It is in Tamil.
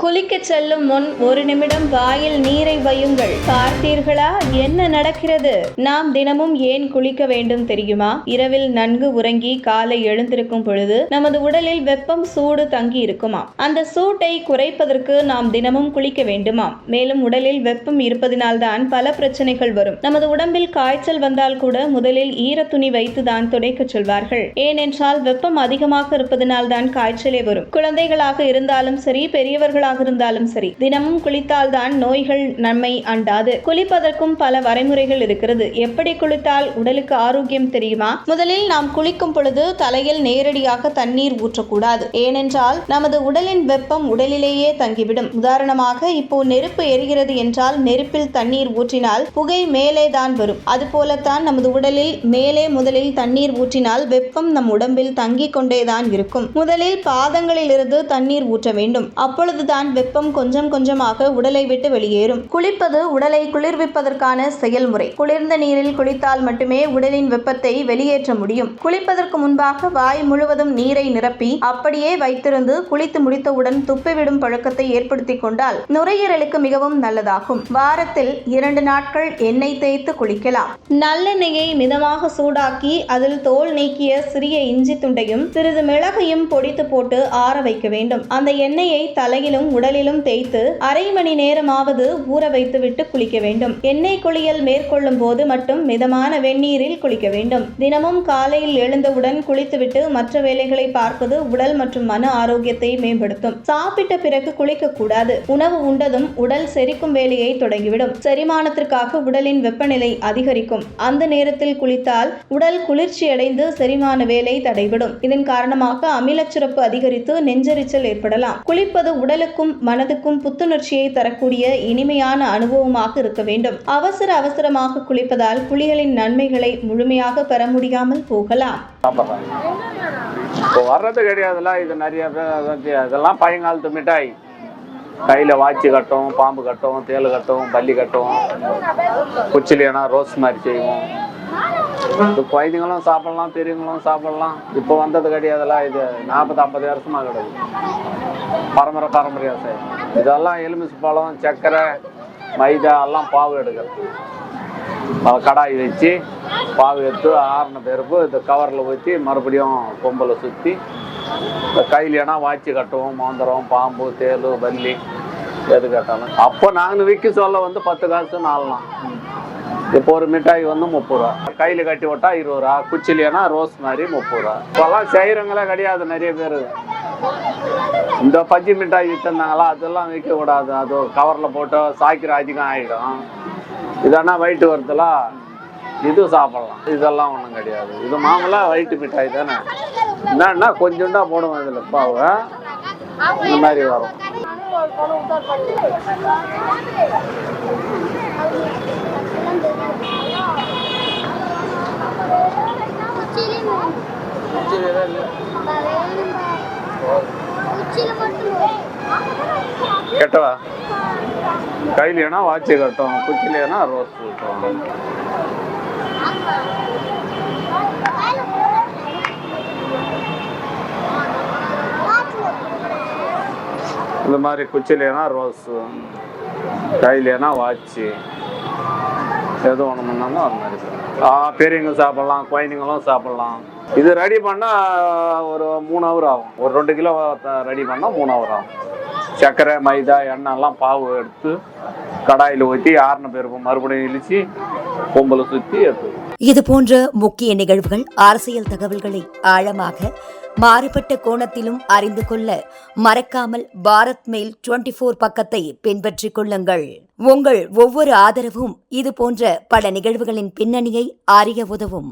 குளிக்க செல்லும் முன் ஒரு நிமிடம் வாயில் நீரை வையுங்கள். பார்த்தீர்களா? என்ன நடக்கிறது? நாம் தினமும் ஏன் குளிக்க வேண்டும் தெரியுமா? இரவில் நன்கு உறங்கி காலை எழுந்திருக்கும் பொழுது நமது உடலில் வெப்பம் சூடு தங்கி இருக்குமா அந்த சூட்டை குறைப்பதற்கு நாம் தினமும் குளிக்க வேண்டுமாம். மேலும் உடலில் வெப்பம் இருப்பதினால்தான் பல பிரச்சனைகள் வரும். நமது உடம்பில் காய்ச்சல் வந்தால் கூட முதலில் ஈரத்துணி வைத்து தான் துடைக்கச் சொல்வார்கள். ஏனென்றால் வெப்பம் அதிகமாக இருப்பதனால்தான் காய்ச்சலே வரும். குழந்தைகளாக இருந்தாலும் சரி பெரியவர்களாக இருந்தாலும் சரி தினமும் குளித்தால் தான் நோய்கள் நம்மை அண்டாது. குளிப்பதற்கும் பல வரைமுறைகள் இருக்கிறது. எப்படி குளித்தால் உடலுக்கு ஆரோக்கியம் தெரியுமா? முதலில் நாம் குளிக்கும் பொழுது தலையில் நேரடியாக தண்ணீர் ஊற்றக்கூடாது. ஏனென்றால் நமது உடலின் வெப்பம் உடலிலேயே தங்கிவிடும். உதாரணமாக இப்போ நெருப்பு எரிகிறது என்றால் நெருப்பில் தண்ணீர் ஊற்றினால் புகை மேலே தான் வரும். அதுபோலத்தான் நமது உடலில் மேலே முதலில் தண்ணீர் ஊற்றினால் வெப்பம் நம் உடம்பில் தங்கிக் கொண்டேதான் இருக்கும். முதலில் பாதங்களிலிருந்து தண்ணீர் ஊற்ற வேண்டும். அப்பொழுதுதான் வெப்பம் கொஞ்சம் கொஞ்சமாக உடலை விட்டு வெளியேறும். குளிப்பது உடலை குளிர்விப்பதற்கான செயல்முறை. குளிர்ந்த நீரில் குளித்தால் மட்டுமே உடலின் வெப்பத்தை வெளியேற்ற முடியும். குளிப்பதற்கு முன்பாக வாய் முழுவதும் நீரை நிரப்பி அப்படியே வைத்திருந்து குளித்து முடித்தவுடன் துப்பிவிடும் பழக்கத்தை ஏற்படுத்திக் கொண்டால் நுரையீரலுக்கு மிகவும் நல்லதாகும். வாரத்தில் இரண்டு நாட்கள் எண்ணெய் தேய்த்து குளிக்கலாம். நல்லெண்ணெயை மிதமாக சூடாக்கி அதில் தோல் நீக்கிய சிறிய இஞ்சி துண்டையும் சிறிது மிளகையும் பொடித்து போட்டு ஆற வைக்க வேண்டும். அந்த எண்ணெயை தலையிலும் உடலிலும் தேய்த்து அரை மணி நேரமாவது ஊற வைத்துவிட்டு குளிக்க வேண்டும். எண்ணெய் குளியல் மேற்கொள்ளும் போது மட்டும் மிதமான வெந்நீரில் குளிக்க வேண்டும். தினமும் காலையில் எழுந்தவுடன் குளித்துவிட்டு மற்ற வேலைகளை பார்ப்பது உடல் மற்றும் மன ஆரோக்கியத்தை மேம்படுத்தும். சாப்பிட்ட பிறகு குளிக்க கூடாது உணவு உண்டதும் உடல் செரிக்கும் வேலையை தொடங்கிவிடும். செரிமானத்திற்காக உடலின் வெப்பநிலை அதிகரிக்கும். அந்த நேரத்தில் குளித்தால் உடல் குளிர்ச்சியடைந்து செரிமான வேலை தடைபடும். இதன் காரணமாக அமிலச்சுரப்பு அதிகரித்து நெஞ்செரிச்சல் ஏற்படலாம். குளிப்பது உடலுக்கு உடலுக்கும் மனதுக்கும் புத்துணர்ச்சியை தரக்கூடிய இனிமையான அனுபவமாக இருக்க வேண்டும். அவசர அவசரமாக குளிப்பதால் குளிகளின் நன்மைகளை முழுமையாக பெற முடியாமல் போகலாம். இப்போ வர்றது கிடையாதுல இது நிறைய இதெல்லாம் பழங்காலத்து மிட்டாய் கையில் வாட்சி கட்டும் பாம்பு கட்டும் தேல் கட்டும் பல்லி கட்டும். குச்சிலியனா ரோஸ் மாதிரி செய்வோம். குழந்தைங்களும் சாப்பிடலாம் பெரியவங்களும் சாப்பிடலாம். இப்போ வந்தது கிடையாதுல்ல இது நாற்பது ஐம்பது வருஷமாக கிடையாது பரம்பரை பரம்பரையாக செய்யும் இதெல்லாம் எலுமிச்சை பழம் சர்க்கரை மைதா எல்லாம் பாவு எடுக்கிறது கடாய் வச்சு பாவு எடுத்து ஆறின பிறப்பு இந்த கவரில் ஊற்றி மறுபடியும் கொம்பலை சுற்றி இந்த கையிலனா வாட்சி கட்டுவோம் மாந்திரம் பாம்பு தேலு பல்லி எது கட்டாலும். அப்போ நாங்கள் விற்க சொல்ல வந்து பத்து காசு நாலாம் இப்போ ஒரு மிட்டாய் வந்து முப்பது ரூபா. கையில் கட்டி விட்டா இருபது ரூபா. குச்சிலியனா ரோஸ் மாதிரி முப்பது ரூபா. இப்போல்லாம் செய்கிறவங்களே கிடையாது நிறைய பேர். இந்த பஜ்ஜி மிட்டாய் விற்றுருந்தாங்களா அதெல்லாம் விற்கக்கூடாது. அது கவரில் போட்டு சாய்க்கிற அதிகம் ஆகிடும் இதனா வயிற்று வருதுல? இது சாப்பிடலாம். இதெல்லாம் ஒன்றும் கிடையாது. இது மாமலாக வயிற்று மிட்டாய் தானே. என்னன்னா கொஞ்சோண்டா போடுவோம் இதில் பாவை இந்த மாதிரி வரும். கெட்டவா? கையிலேனா வாட்சி கட்டும் குச்சிலேனா ரோஸ் கட்டும் இந்த மாதிரி குச்சிலேனா ரோஸு கையிலேனா வாட்சி. எது ஒன்று பண்ணாலும் அது மாதிரி. ஆ பெரியவங்க சாப்பிட்லாம் குழந்தைங்களும் சாப்பிட்லாம். இது ரெடி பண்ணால் ஒரு மூணு ஹவர் ஆகும். ஒரு ரெண்டு கிலோ ரெடி பண்ணால் மூணு ஹவர் ஆகும். சர்க்கரை மைதா எண்ணெய் எல்லாம் பாவு எடுத்து கடாயில் ஊற்றி ஆறின பிறகு மறுபடியும் இழிச்சு பொம்பளை சுற்றி எடுத்து. இது போன்ற முக்கிய நிகழ்வுகள் அரசியல் தகவல்களை ஆழமாக மாறுபட்ட கோணத்திலும் அறிந்து கொள்ள மறக்காமல் பாரத் மெயில் டுவெண்டி போர் பக்கத்தை பின்பற்றிக் கொள்ளுங்கள். உங்கள் ஒவ்வொரு ஆதரவும் இது போன்ற பல நிகழ்வுகளின் பின்னணியை அறிய உதவும்.